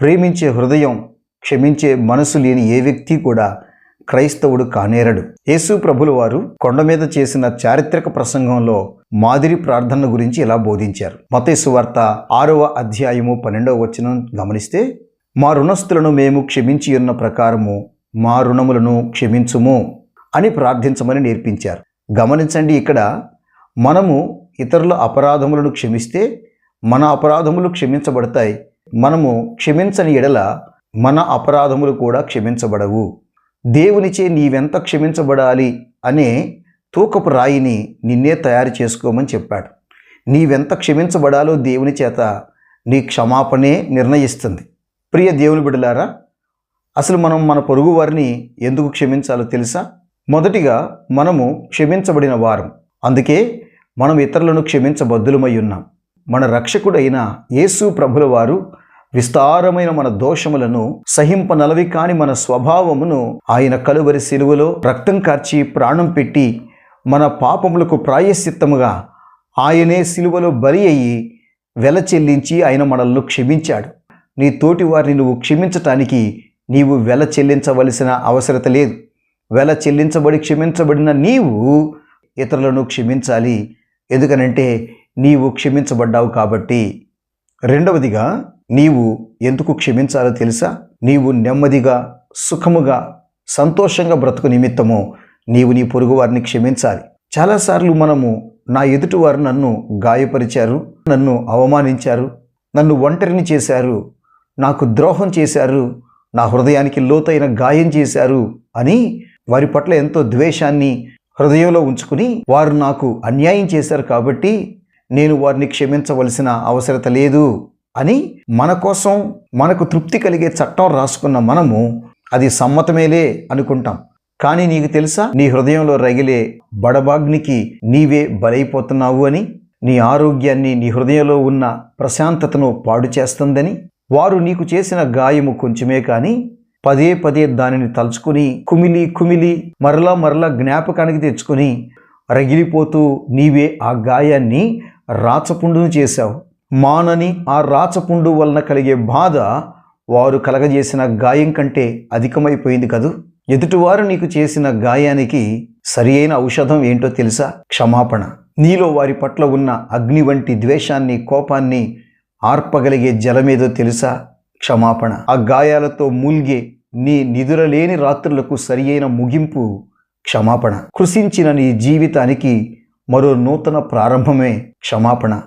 ప్రేమించే హృదయం క్షమించే మనసు లేని ఏ వ్యక్తి కూడా క్రైస్తవుడు కానేరడు. యేసు ప్రభులు వారు కొండ మీద చేసిన చారిత్రక ప్రసంగంలో మాదిరి ప్రార్థన గురించి ఇలా బోధించారు. మతేసు వార్త ఆరవ అధ్యాయము పన్నెండవ వచనం గమనిస్తే మా రుణస్థులను మేము క్షమించి ఉన్న ప్రకారము మా రుణములను క్షమించుము అని ప్రార్థించమని నేర్పించారు. గమనించండి ఇక్కడ మనము ఇతరుల అపరాధములను క్షమిస్తే మన అపరాధములు క్షమించబడతాయి. మనము క్షమించని ఎడల మన అపరాధములు కూడా క్షమించబడవు. దేవునిచే నీవెంత క్షమించబడాలి అనే తూకపు రాయిని నిన్నే తయారు చేసుకోమని చెప్పాడు. నీవెంత క్షమించబడాలో దేవుని చేత నీ క్షమాపణే నిర్ణయిస్తుంది. ప్రియ దేవుని బిడ్డలారా అసలు మనం మన పొరుగు వారిని ఎందుకు క్షమించాలో తెలుసా? మొదటిగా మనము క్షమించబడిన వారం. అందుకే మనం ఇతరులను క్షమించబద్దులమై ఉన్నాం. మన రక్షకుడైన యేసు ప్రభుల వారు విస్తారమైన మన దోషములను సహింపనలవి కాని మన స్వభావమును ఆయన కలువరి శిలువలో రక్తం కార్చి ప్రాణం పెట్టి మన పాపములకు ప్రాయశ్చిత్తముగా ఆయనే శిలువలో బలి అయ్యి వెల చెల్లించి ఆయన మనల్ని క్షమించాడు. నీ తోటి వారిని నువ్వు క్షమించటానికి నీవు వెల చెల్లించవలసిన అవసరత లేదు. వెల చెల్లించబడి క్షమించబడిన నీవు ఇతరులను క్షమించాలి. ఎందుకనంటే నీవు క్షమించబడ్డావు కాబట్టి. రెండవదిగా నీవు ఎందుకు క్షమించాలో తెలుసా? నీవు నెమ్మదిగా సుఖముగా సంతోషంగా బ్రతుకు నిమిత్తము నీవు నీ పొరుగు వారిని క్షమించాలి. చాలాసార్లు మనము నా ఎదుటివారు నన్ను గాయపరిచారు నన్ను అవమానించారు నన్ను ఒంటరిని చేశారు నాకు ద్రోహం చేశారు నా హృదయానికి లోతైన గాయం చేశారు అని వారి పట్ల ఎంతో ద్వేషాన్ని హృదయంలో ఉంచుకుని వారు నాకు అన్యాయం చేశారు కాబట్టి నేను వారిని క్షమించవలసిన అవసరత లేదు. అని మన కోసం మనకు తృప్తి కలిగే చట్టం రాసుకున్న మనము అది సమ్మతమేలే అనుకుంటాం. కానీ నీకు తెలుసా? నీ హృదయంలో రగిలే బడబాగ్నికి నీవే బలైపోతున్నావు అని నీ ఆరోగ్యాన్ని నీ హృదయంలో ఉన్న ప్రశాంతతను పాడు చేస్తుందని వారు నీకు చేసిన గాయము కొంచెమే కానీ పదే పదే దానిని తలుచుకుని కుమిలి కుమిలి మరలా మరలా జ్ఞాపకానికి తెచ్చుకొని రగిలిపోతూ నీవే ఆ గాయాన్ని రాచపుండును చేశావు. మానని ఆ రాచపుండు వలన కలిగే బాధ వారు కలగజేసిన గాయం కంటే అధికమైపోయింది కదూ? ఎదుటివారు నీకు చేసిన గాయానికి సరి అయిన ఔషధం ఏంటో తెలుసా? క్షమాపణ. నీలో వారి పట్ల ఉన్న అగ్ని వంటి ద్వేషాన్ని కోపాన్ని ఆర్పగలిగే జలమేదో తెలుసా? క్షమాపణ. ఆ గాయాలతో మూల్గే నీ నిదురలేని రాత్రులకు సరి అయిన ముగింపు క్షమాపణ. కృషించిన నీ జీవితానికి మరో నూతన ప్రారంభమే క్షమాపణ.